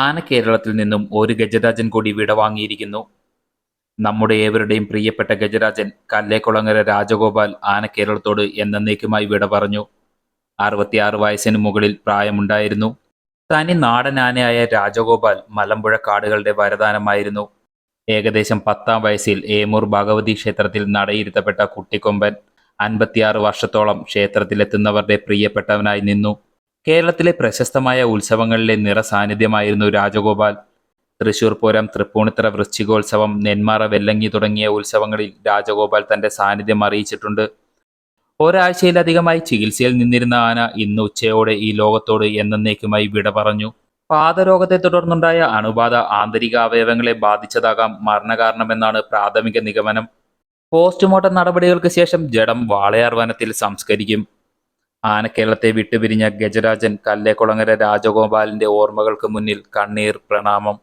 ആന കേരളത്തിൽ നിന്നും ഒരു ഗജരാജൻ കൂടി വിടവാങ്ങിയിരിക്കുന്നു നമ്മുടെ ഏവരുടെയും പ്രിയപ്പെട്ട ഗജരാജൻ കല്ലേക്കുളങ്ങര രാജഗോപാൽ ആന കേരളത്തോട് എന്നേക്കുമായി വിട പറഞ്ഞു. അറുപത്തിയാറ് വയസ്സിന് മുകളിൽ പ്രായമുണ്ടായിരുന്നു. തനി നാടൻ ആനയായ രാജഗോപാൽ മലമ്പുഴ കാടുകളുടെ വരദാനമായിരുന്നു. ഏകദേശം പത്താം വയസ്സിൽ ഏമൂർ ഭഗവതി ക്ഷേത്രത്തിൽ നടയിരുത്തപ്പെട്ട കുട്ടിക്കൊമ്പൻ അൻപത്തിയാറ് വർഷത്തോളം ക്ഷേത്രത്തിലെത്തുന്നവരുടെ പ്രിയപ്പെട്ടവനായി നിന്നു. കേരളത്തിലെ പ്രശസ്തമായ ഉത്സവങ്ങളിലെ നിറസാന്നിധ്യമായിരുന്നു രാജഗോപാൽ. തൃശൂർ പൂരം തൃപ്പൂണിത്തറ വൃശ്ചികോത്സവം നെന്മാറ വെല്ലങ്ങി തുടങ്ങിയ ഉത്സവങ്ങളിൽ രാജഗോപാൽ തന്റെ സാന്നിധ്യം അറിയിച്ചിട്ടുണ്ട്. ഒരാഴ്ചയിലധികമായി ചികിത്സയിൽ നിന്നിരുന്ന ആന ഇന്ന് ഉച്ചയോടെ ഈ ലോകത്തോട് എന്നേക്കുമായി വിട പറഞ്ഞു. പാദരോഗത്തെ തുടർന്നുണ്ടായ അണുബാധ ആന്തരിക അവയവങ്ങളെ ബാധിച്ചതാകാം മരണകാരണമെന്നാണ് പ്രാഥമിക നിഗമനം. പോസ്റ്റ്മോർട്ടം നടപടികൾക്ക് ശേഷം ജഡം വാളയാർ വനത്തിൽ സംസ്കരിക്കും. ആനക്കേരളത്തെ വിട്ടുപിരിഞ്ഞ ഗജരാജൻ കല്ലേക്കുളങ്ങര രാജഗോപാലിന്റെ ഓർമ്മകൾക്ക് മുന്നിൽ കണ്ണീർ പ്രണാമം.